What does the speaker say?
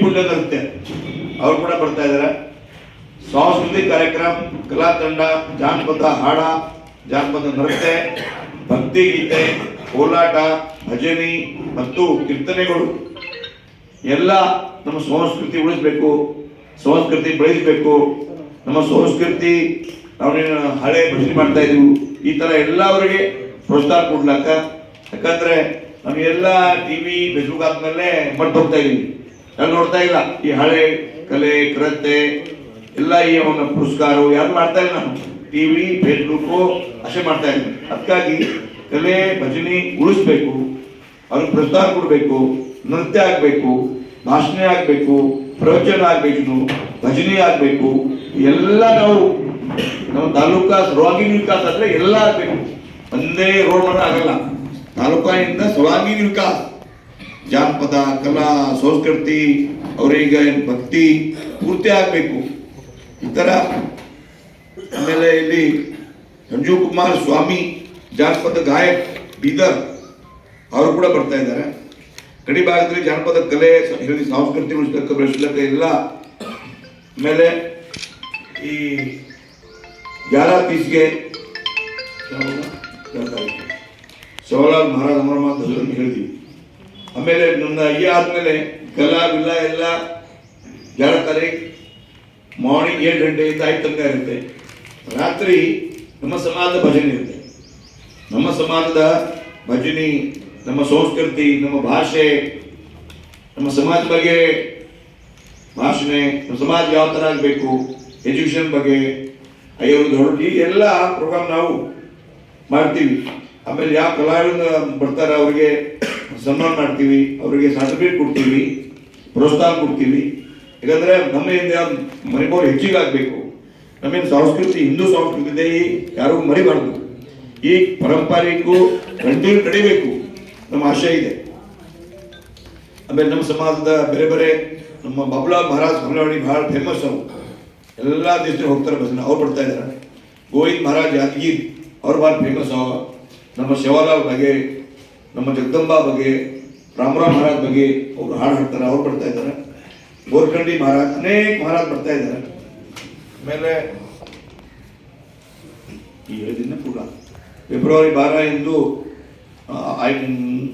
ಪುಣ್ಯ ನೃತ್ಯ ಅವ್ರು ಕೂಡ ಬರ್ತಾ ಇದಾರೆ. ಸಾಂಸ್ಕೃತಿಕ ಕಾರ್ಯಕ್ರಮ, ಕಲಾ ತಂಡ, ಜಾನಪದ ಹಾಡ, ಜಾನಪದ ನೃತ್ಯ, ಭಕ್ತಿ ಗೀತೆ, ಕೋಲಾಟ, ಭಜನಿ ಮತ್ತು ಕೀರ್ತನೆಗಳು. ಎಲ್ಲ ನಮ್ಮ ಸಂಸ್ಕೃತಿ ಉಳಿಸ್ಬೇಕು, ಸಂಸ್ಕೃತಿ ಬೆಳೆಸಬೇಕು. ನಮ್ಮ ಸಂಸ್ಕೃತಿ ನಾವೇನು ಹಳೆ ಭಜನೆ ಮಾಡ್ತಾ ಇದೀವಿ. ಈ ತರ ಎಲ್ಲವರಿಗೆ ಪ್ರೋತ್ಸಾಹ ಕೊಡ್ಲಕ್ಕ ಯಾಕಂದ್ರೆ ನಮಗೆಲ್ಲ ಟಿವಿ ಫೇಸ್ಬುಕ್ ಆದ್ಮೇಲೆ ಮಟ್ಟು ಹೋಗ್ತಾ ಇದೀವಿ. ನಾನು ನೋಡ್ತಾ ಇಲ್ಲ. ಈ ಹಳೆ ಕಲೆ ಕೃತೆ ಎಲ್ಲ ಈ ಅವನ ಪುರಸ್ಕಾರ ಯಾರು ಮಾಡ್ತಾ ಇಲ್ಲ. ನಾನು ಟಿವಿ ಫೇಸ್ಬುಕ್ ಅಷ್ಟೇ ಮಾಡ್ತಾ ಇದ್ದೀನಿ ಅದಕ್ಕಾಗಿ ಕಲೆ, ಭಜನೆ ಉಳಿಸ್ಬೇಕು. ಅವ್ರಿಗೆ ಪ್ರಸ್ತಾರ ಕೊಡಬೇಕು. ನೃತ್ಯ ಆಗಬೇಕು. ಭಾಷಣ ಆಗಬೇಕು. ಪ್ರವಚನ ಆಗಬೇಕು. ಭಜನೆ ಆಗಬೇಕು. ಎಲ್ಲ ನಾವು, ನಮ್ಮ ತಾಲೂಕಾ ಸರ್ವಾಂಗೀಣ ವಿಕಾಸ ಆದರೆ ಎಲ್ಲ ಆಗಬೇಕು. ಒಂದೇ ರೋಡ್ ಮಾತ್ರ ತಾಲೂಕಾಯಿಂದ ಸರ್ವಾಂಗೀಣ ವಿಕಾಸ ಜಾನಪದ, ಕಲಾ, ಸಂಸ್ಕೃತಿ, ಅವರಿಗೆ ಭಕ್ತಿ ಪೂರ್ತಿ ಆಗಬೇಕು. ಈ ಥರ ಆಮೇಲೆ ಇಲ್ಲಿ ಸಂಜೀವ್ ಕುಮಾರ್ ಸ್ವಾಮಿ, ಜಾನಪದ ಗಾಯಕ್, ಬೀದರ್ ಅವರು ಕೂಡ ಬರ್ತಾ ಇದ್ದಾರೆ. ಗಡಿ ಭಾಗದಲ್ಲಿ ಜಾನಪದ ಕಲೆ ಹೇಳಿ ಸಂಸ್ಕೃತಿ ಉಳಿಸ್ಲಿಕ್ಕೆ ಬೆಳೆಸ್ಲಿಕ್ಕೆ ಎಲ್ಲ ಆಮೇಲೆ ಈ ಗ್ಯಾರ ತೀಸ್ಗೆ ಶಿವಲಾಲ್ ಮಹಾರಾಜ್ ಅಮರಮ್ಮ ಅಂತ ಹೇಳಿದ್ವಿ ಆಮೇಲೆ ನನ್ನ ಅಯ್ಯ ಆದ್ಮೇಲೆ ಕಲಾ ಬಿಲ್ಲ ಎಲ್ಲ ಎರಡು ತಾರೀಕು ಮಾರ್ನಿಂಗ್ ಏಳು ಗಂಟೆಯಿಂದ ಐದು ತನಕ ಇರುತ್ತೆ. ರಾತ್ರಿ ನಮ್ಮ ಸಮಾಜದ ಭಜನೆ ಇರುತ್ತೆ. ನಮ್ಮ ಸಮಾಜದ ಭಜನೆ, ನಮ್ಮ ಸಂಸ್ಕೃತಿ, ನಮ್ಮ ಭಾಷೆ, ನಮ್ಮ ಸಮಾಜ ಬಗ್ಗೆ ಭಾಷಣೆ, ನಮ್ಮ ಸಮಾಜ ಯಾವ ಥರ ಆಗಬೇಕು ಎಜುಕೇಷನ್ ಬಗ್ಗೆ ದೊಡ್ಡ ಈ ಎಲ್ಲ ಪ್ರೋಗ್ರಾಮ್ ನಾವು ಮಾಡ್ತೀವಿ. ಆಮೇಲೆ ಯಾವ ಕಲಾವಿದ ಬರ್ತಾರೆ, ಅವರಿಗೆ ಸನ್ಮಾನ ಮಾಡ್ತೀವಿ, ಅವರಿಗೆ ಸರ್ಟಿಫಿಕೇಟ್ ಕೊಡ್ತೀವಿ, ಪ್ರೋತ್ಸಾಹ ಕೊಡ್ತೀವಿ. ಯಾಕಂದರೆ ನಮ್ಮ ಹಿಂದೆ ಮನೆಗೋರು ಹೆಚ್ಚಿಗೆ ಆಗಬೇಕು. ನಮ್ಮಿಂದ ಸಂಸ್ಕೃತಿ, ಹಿಂದೂ ಸಂಸ್ಕೃತಿ ಇದೆ ಈ ಯಾರು ಮರಿಬಾರ್ದು. ಈ ಪರಂಪರೆಗೂ ಕಂಟಿನ್ಯೂ ನಡಿಬೇಕು ನಮ್ಮ ಆಶಯ ಇದೆ. ಆಮೇಲೆ ನಮ್ಮ ಸಮಾಜದ ಬೇರೆ ಬೇರೆ ನಮ್ಮ ಬಬ್ಲಾ ಮಹಾರಾಜ್ ಬಬ್ಲಾವಳಿ ಬಹಳ ಫೇಮಸ್ ಅವರು. ಎಲ್ಲ ದೇಶದಲ್ಲಿ ಹೋಗ್ತಾರೆ ಬಸ್ನ ಅವ್ರು ಬರ್ತಾ ಇದ್ದಾರೆ. ಗೋವಿಂದ್ ಮಹಾರಾಜ್ ಯಾದಗಿರ್, ಅವ್ರು ಭಾಳ ಫೇಮಸ್ ಅವ ನಮ್ಮ ಶಿವಲಾಲ್ ಬಗ್ಗೆ, ನಮ್ಮ ಜಗದಂಬಾ ಬಗ್ಗೆ ರಾಮರಾವ್ ಮಹಾರಾಜ್ ಬಗ್ಗೆ ಅವರು ಹಾಡು ಹಾಡ್ತಾರೆ, ಅವ್ರು ಬರ್ತಾ ಇದ್ದಾರೆ. ಗೋರ್ಖಂಡಿ ಮಹಾರಾಜ್, ಅನೇಕ ಮಹಾರಾಜ್ ಬರ್ತಾ ಇದ್ದಾರೆ. ಆಮೇಲೆ ಈ ದಿನ ಕೂಡ ಫೆಬ್ರವರಿ ಬಾರ ಎಂದು ಐ-